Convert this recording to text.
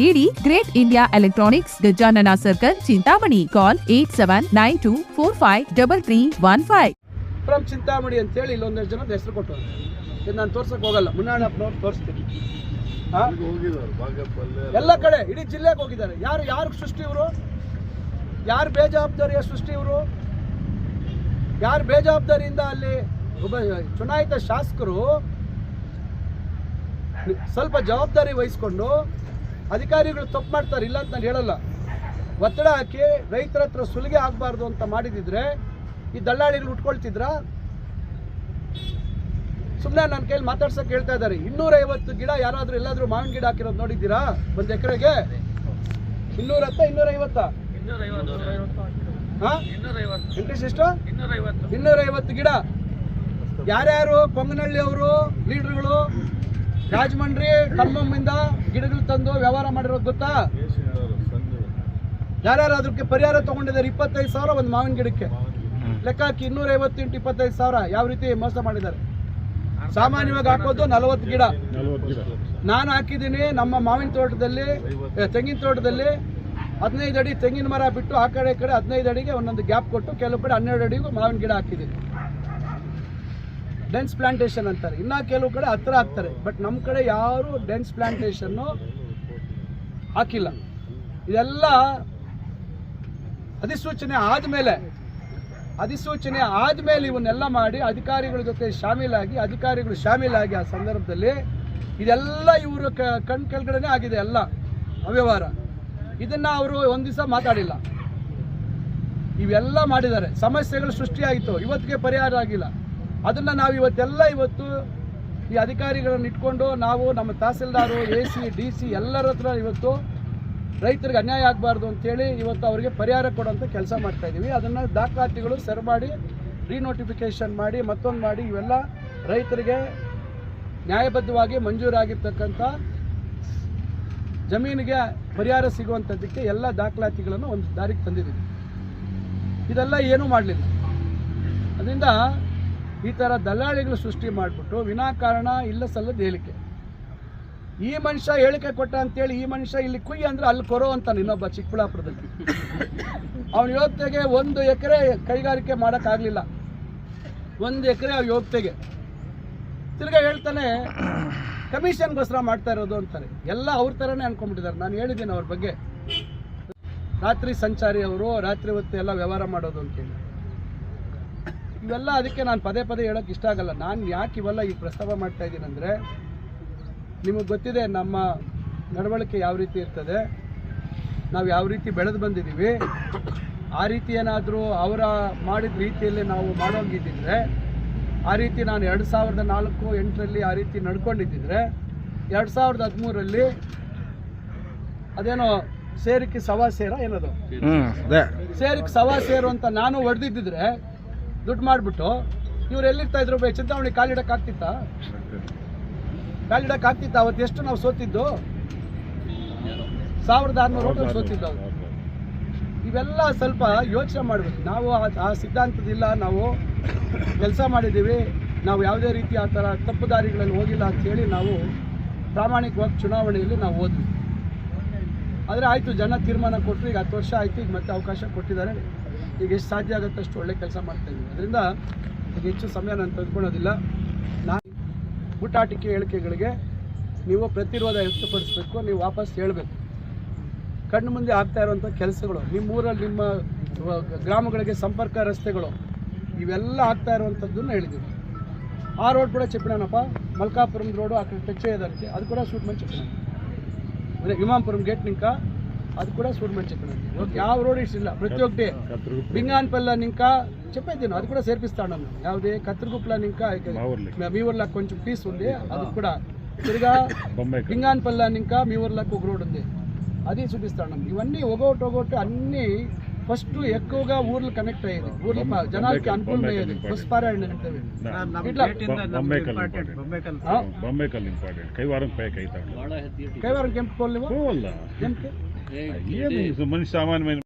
ನೀಡಿ great India electronics Gajanana circle, Chintamani. Call eight seven nine two four five double three one five. From Chintamani ಅಂತೇಳಿ ಇಲ್ಲೊಂದಷ್ಟು ಜನ ಹೆಸರು ಕೊಟ್ಟರು ಇದು ನಾನು ತೋರ್ಸಕ್ ಹೋಗಲ್ಲ. ಮುನ್ನಾಣಪ್ಪನವ್ರು ತೋರಿಸ್ತೀನಿ? ಎಲ್ಲ ಕಡೆ, ಇಡೀ ಜಿಲ್ಲೆಗೆ ಹೋಗಿದ್ದಾರೆ. ಯಾರು ಯಾರು ಸೃಷ್ಟಿ ಇವರು? ಯಾರು ಬೇಜವಾಬ್ದಾರಿಯ ಸೃಷ್ಟಿ ಇವರು? ಯಾರು ಬೇಜವಾಬ್ದಾರಿಯಿಂದ ಅಲ್ಲಿ ಒಬ್ಬ ಚುನಾಯಿತ ಶಾಸಕರು ಸ್ವಲ್ಪ ಜವಾಬ್ದಾರಿ ವಹಿಸ್ಕೊಂಡು ಅಧಿಕಾರಿಗಳು ತಪ್ಪು ಮಾಡ್ತಾರೆ ಇಲ್ಲ ಅಂತ ನಾನು ಹೇಳಲ್ಲ. ಒತ್ತಡ ಹಾಕಿ ರೈತರ ಹತ್ರ ಸುಲಿಗೆ ಆಗಬಾರ್ದು ಅಂತ ಮಾಡಿದಿದ್ರೆ ಈ ದಲ್ಲಾಳಿಗಳು ಉಟ್ಕೊಳ್ತಿದ್ರ? ಸುಮ್ಮನೆ ನನ್ನ ಕೈಲಿ ಮಾತಾಡ್ಸಕ್ಕೆ ಹೇಳ್ತಾ ಇದ್ದಾರೆ. ಇನ್ನೂರೈವತ್ತು ಗಿಡ ಯಾರಾದರೂ ಎಲ್ಲಾದರೂ ಮಾವಿನ ಗಿಡ ಹಾಕಿರೋದು ನೋಡಿದ್ದೀರಾ? ಒಂದು ಎಕರೆಗೆ? ಇನ್ನೂರ ಹತ್ತ ಇನ್ನೂರೈವತ್ತ ಇಂಟ್ರೆಸ್ಟ್ ಎಷ್ಟು? ಇನ್ನೂರೈವತ್ತು. ಗಿಡ. ಯಾರ್ಯಾರು ಕೊಂಗನಹಳ್ಳಿ ಅವರು ಲೀಡರ್ಗಳು ರಾಜಮಂಡ್ರಿ ಕಮ್ಮಮ್ಮಿಂದ ಗಿಡಗಳು ತಂದು ವ್ಯವಹಾರ ಮಾಡಿರೋದು ಗೊತ್ತಾ? ಯಾರ್ಯಾರು ಅದಕ್ಕೆ ಪರಿಹಾರ ತಗೊಂಡಿದ್ದಾರೆ ಇಪ್ಪತ್ತೈದು ಸಾವಿರ ಒಂದು ಮಾವಿನ ಗಿಡಕ್ಕೆ. ಲೆಕ್ಕ ಹಾಕಿ ಇನ್ನೂರ ಇಂಟು ಇಪ್ಪತ್ತೈದು ಸಾವಿರ ಯಾವ ರೀತಿ ಮೋಸ ಮಾಡಿದ್ದಾರೆ. ಸಾಮಾನ್ಯವಾಗಿ ಹಾಕೋದು ನಲವತ್ತು ಗಿಡ. ನಾನು ಹಾಕಿದ್ದೀನಿ ನಮ್ಮ ಮಾವಿನ ತೋಟದಲ್ಲಿ ತೆಂಗಿನ ತೋಟದಲ್ಲಿ ಹದಿನೈದು ಅಡಿ ತೆಂಗಿನ ಮರ ಬಿಟ್ಟು ಆ ಕಡೆ ಈ ಕಡೆ ಹದಿನೈದು ಅಡಿಗೆ ಒಂದೊಂದು ಗ್ಯಾಪ್ ಕೊಟ್ಟು ಕೆಲವು ಕಡೆ ಹನ್ನೆರಡು ಅಡಿಗೂ ಮಾವಿನ ಗಿಡ ಹಾಕಿದ್ದೀನಿ. ಡೆನ್ಸ್ ಪ್ಲಾಂಟೇಶನ್ ಅಂತಾರೆ. ಇನ್ನ ಕೆಲವು ಕಡೆ ಹತ್ರ ಹಾಕ್ತಾರೆ. ಬಟ್ ನಮ್ಮ ಕಡೆ ಯಾರು ಡೆನ್ಸ್ ಪ್ಲಾಂಟೇಶನ್ನು ಹಾಕಿಲ್ಲ. ಇದೆಲ್ಲ ಅಧಿಸೂಚನೆ ಆದಮೇಲೆ ಅಧಿಸೂಚನೆ ಆದಮೇಲೆ ಇವನ್ನೆಲ್ಲ ಮಾಡಿ ಅಧಿಕಾರಿಗಳ ಜೊತೆ ಶಾಮೀಲಾಗಿ, ಅಧಿಕಾರಿಗಳು ಶಾಮೀಲಾಗಿ ಆ ಸಂದರ್ಭದಲ್ಲಿ ಇದೆಲ್ಲ ಇವರು ಕಣ್ ಕೆಳಗಡೆನೇ ಆಗಿದೆ ಎಲ್ಲ ಅವ್ಯವಹಾರ. ಇದನ್ನ ಅವರು ಒಂದು ದಿವಸ ಮಾತಾಡಿಲ್ಲ. ಇವೆಲ್ಲ ಮಾಡಿದ್ದಾರೆ. ಸಮಸ್ಯೆಗಳು ಸೃಷ್ಟಿಯಾಯಿತು. ಇವತ್ತಿಗೆ ಪರಿಹಾರ ಆಗಿಲ್ಲ. ಅದನ್ನ ನಾವು ಇವತ್ತೆಲ್ಲ ಇವತ್ತು ಈ ಅಧಿಕಾರಿಗಳನ್ನು ಇಟ್ಕೊಂಡು ನಾವು ನಮ್ಮ tahsildar, A C, D C ಎಲ್ಲರ ಹತ್ರ ಇವತ್ತು ರೈತರಿಗೆ ಅನ್ಯಾಯ ಆಗಬಾರ್ದು ಅಂತೇಳಿ ಇವತ್ತು ಅವರಿಗೆ ಪರಿಹಾರ ಕೊಡುವಂಥ ಕೆಲಸ ಮಾಡ್ತಾ ಇದ್ದೀವಿ ಅದನ್ನು ದಾಖಲಾತಿಗಳು ಸರ್ ಮಾಡಿ ರೀನೋಟಿಫಿಕೇಷನ್ ಮಾಡಿ, ಮತ್ತೊಂದು ಮಾಡಿ ಇವೆಲ್ಲ ರೈತರಿಗೆ ನ್ಯಾಯಬದ್ಧವಾಗಿ ಮಂಜೂರಾಗಿರ್ತಕ್ಕಂಥ ಜಮೀನಿಗೆ ಪರಿಹಾರ ಸಿಗುವಂಥದ್ದಕ್ಕೆ ಎಲ್ಲ ದಾಖಲಾತಿಗಳನ್ನು ಒಂದು ದಾರಿಗೆ ತಂದಿದ್ದೀವಿ. ಇದೆಲ್ಲ ಏನೂ ಮಾಡಲಿಲ್ಲ. ಅದರಿಂದ ಈ ಥರ ದಲ್ಲಾಳಿಗಳು ಸೃಷ್ಟಿ ಮಾಡಿಬಿಟ್ಟು ವಿನಾಕಾರಣ ಇಲ್ಲ ಸಲ್ಲದ ಹೇಳಿಕೆ. ಈ ಮನುಷ್ಯ ಹೇಳಿಕೆ ಕೊಟ್ಟ ಅಂತೇಳಿ ಈ ಮನುಷ್ಯ ಇಲ್ಲಿ ಕುಯ್ಯ ಅಂದ್ರೆ ಅಲ್ಲಿ ಕೊರೋ ಅಂತ ಇನ್ನೊಬ್ಬ ಚಿಕ್ಕಬಳ್ಳಾಪುರದಲ್ಲಿ. ಅವನ ಯೋಗ್ಯತೆಗೆ ಒಂದು ಎಕರೆ ಕೈಗಾರಿಕೆ ಮಾಡೋಕ್ಕಾಗಲಿಲ್ಲ. ಒಂದು ಎಕರೆ ಅವ್ ಯೋಗ್ಯತೆಗೆ ತಿರ್ಗಾ ಹೇಳ್ತಾನೆ, ಕಮಿಷನ್ಗೋಸ್ಕರ ಮಾಡ್ತಾ ಇರೋದು ಅಂತಾರೆ. ಎಲ್ಲ ಅವ್ರ ಥರನೇ ಅನ್ಕೊಂಡ್ಬಿಟ್ಟಿದ್ದಾರೆ. ನಾನು ಹೇಳಿದ್ದೀನಿ ಅವ್ರ ಬಗ್ಗೆ. ರಾತ್ರಿ ಸಂಚಾರಿ ಅವರು, ರಾತ್ರಿ ಹೊತ್ತು ಎಲ್ಲ ವ್ಯವಹಾರ ಮಾಡೋದು ಅಂತೇಳಿ. ಇವೆಲ್ಲ ಅದಕ್ಕೆ ನಾನು ಪದೇ ಪದೇ ಹೇಳೋಕೆ ಇಷ್ಟ ಆಗಲ್ಲ. ನಾನು ಯಾಕೆ ಇವೆಲ್ಲ ಈ ಪ್ರಸ್ತಾವ ಮಾಡ್ತಾ ಇದ್ದೀನಂದರೆ ನಿಮಗೆ ಗೊತ್ತಿದೆ ನಮ್ಮ ನಡವಳಿಕೆ ಯಾವ ರೀತಿ ಇರ್ತದೆ ನಾವು ಯಾವ ರೀತಿ ಬೆಳೆದು ಬಂದಿದ್ದೀವಿ ಆ ರೀತಿ ಏನಾದರೂ ಅವರ ಮಾಡಿದ ರೀತಿಯಲ್ಲಿ ನಾವು ಮಾಡೋಂಗಿದ್ದಿದ್ರೆ ಆ ರೀತಿ ನಾನು ಎರಡು ಸಾವಿರದ ನಾಲ್ಕು ಎಂಟರಲ್ಲಿ ಆ ರೀತಿ ನಡ್ಕೊಂಡಿದ್ದಿದ್ರೆ ಎರಡು ಸಾವಿರದ ಹದಿಮೂರರಲ್ಲಿ ಅದೇನೋ ಸೇರಿಕೆ ಸವಾ ಸೇರ ಏನದು? ಸೇರಿಕೆ ಸವಾ ಸೇರು ಅಂತ ನಾನು ಹೊಡೆದಿದ್ದಿದ್ರೆ ದುಡ್ಡು ಮಾಡಿಬಿಟ್ಟು ಇವ್ರು ಎಲ್ಲಿರ್ತಾ ಇದ್ರು ಚಿಂತಾಮಣಿ ಕಾಲಿಡಕ್ಕೆ ಆಗ್ತಿತ್ತ? ಕಾಲಿಡಕ್ಕೆ ಆಗ್ತಿತ್ತ? ಅವತ್ತು ಎಷ್ಟು ನಾವು ಸೋತಿದ್ದು? ಸಾವಿರದ ಆರುನೂರು ಓಟಲ್ಲಿ ಸೋತಿದ್ದು ಅವರು. ಇವೆಲ್ಲ ಸ್ವಲ್ಪ ಯೋಚನೆ ಮಾಡಬೇಕು. ನಾವು ಆ- ಸಿದ್ಧಾಂತದಿಲ್ಲ ನಾವು ಕೆಲಸ ಮಾಡಿದ್ದೀವಿ, ನಾವು ಯಾವುದೇ ರೀತಿ ಆ ಥರ ತಪ್ಪು ದಾರಿಗಳಲ್ಲಿ ಹೋಗಿಲ್ಲ ಅಂತೇಳಿ ನಾವು ಪ್ರಾಮಾಣಿಕವಾಗಿ ಚುನಾವಣೆಯಲ್ಲಿ ನಾವು ಹೋದ್ವಿ. ಆದರೆ ಆಯಿತು, ಜನ ತೀರ್ಮಾನ ಕೊಟ್ಟರು ಈಗ ಹತ್ತು ವರ್ಷ ಆಯಿತು, ಈಗ ಮತ್ತೆ ಅವಕಾಶ ಕೊಟ್ಟಿದ್ದಾರೆ. ಈಗ ಎಷ್ಟು ಸಾಧ್ಯ ಆಗುತ್ತಷ್ಟು ಒಳ್ಳೆ ಕೆಲಸ ಮಾಡ್ತಾಯಿದ್ದೀವಿ ಅದರಿಂದ ಈಗ ಹೆಚ್ಚು ಸಮಯ ನಾನು ತೆಗೆದುಕೊಳ್ಳೋದಿಲ್ಲ. ನಾನು ಊಟಾಟಿಕೆ ಹೇಳಿಕೆಗಳಿಗೆ ನೀವು ಪ್ರತಿರೋಧ ವ್ಯಕ್ತಪಡಿಸಬೇಕು, ನೀವು ವಾಪಸ್ ಹೇಳಬೇಕು. ಕಣ್ಣು ಮುಂದೆ ಆಗ್ತಾ ಇರುವಂಥ ಕೆಲಸಗಳು, ನಿಮ್ಮ ಊರಲ್ಲಿ ನಿಮ್ಮ ಗ್ರಾಮಗಳಿಗೆ ಸಂಪರ್ಕ, ರಸ್ತೆಗಳು, ಇವೆಲ್ಲ ಆಗ್ತಾ ಇರುವಂಥದ್ದನ್ನು ಹೇಳಿದ್ದೀವಿ. ಆ ರೋಡ್ ಕೂಡ ಚೆಪ್ಪಿಡೋಣಪ್ಪ ಮಲ್ಕಾಪುರಂ ರೋಡು ಆ ಕಡೆ ಟಚ್ ಅದು ಕೂಡ ಸೂಟ್ ಮಾಡಿ ಚೆಪ್ಪಿಡೋಣ ಅಂದರೆ ಇಮಾಂಪುರಂ ಗೇಟ್ ನಿಂಕ అది కూడా చూడమని చెప్పినాను ఒక యావ రోడ్ ఇట్లా ప్రతి ఒక్కటి బింగాన్పల్ల ఇంకా చెప్పేది అది కూడా చేర్పిస్తాను యావదే కత్తిరిగుప్పలని ఇంకా మీ ఊర్లో కొంచెం పీస్ ఉంది అది కూడా తిరిగా బింగాన్పల్ల ఇంకా మీ ఊర్లోకి ఒక రోడ్ ఉంది అది చూపిస్తాను ఇవన్నీ ఒకటి ఒకటి అన్ని ఫస్ట్ ఎక్కువగా ఊర్లు కనెక్ట్ అయ్యేది ఊర్ల ప- జనాలకి అనుకూలమయ్యేది పుష్పారాయణ అంటే ఇట్లా ఆ? ಬೊಂಬೆಕಲ್ ಇಂಪಾರ್ಟೆಂಟ್ ಕೈವಾರ ये मनुष्य सामान्य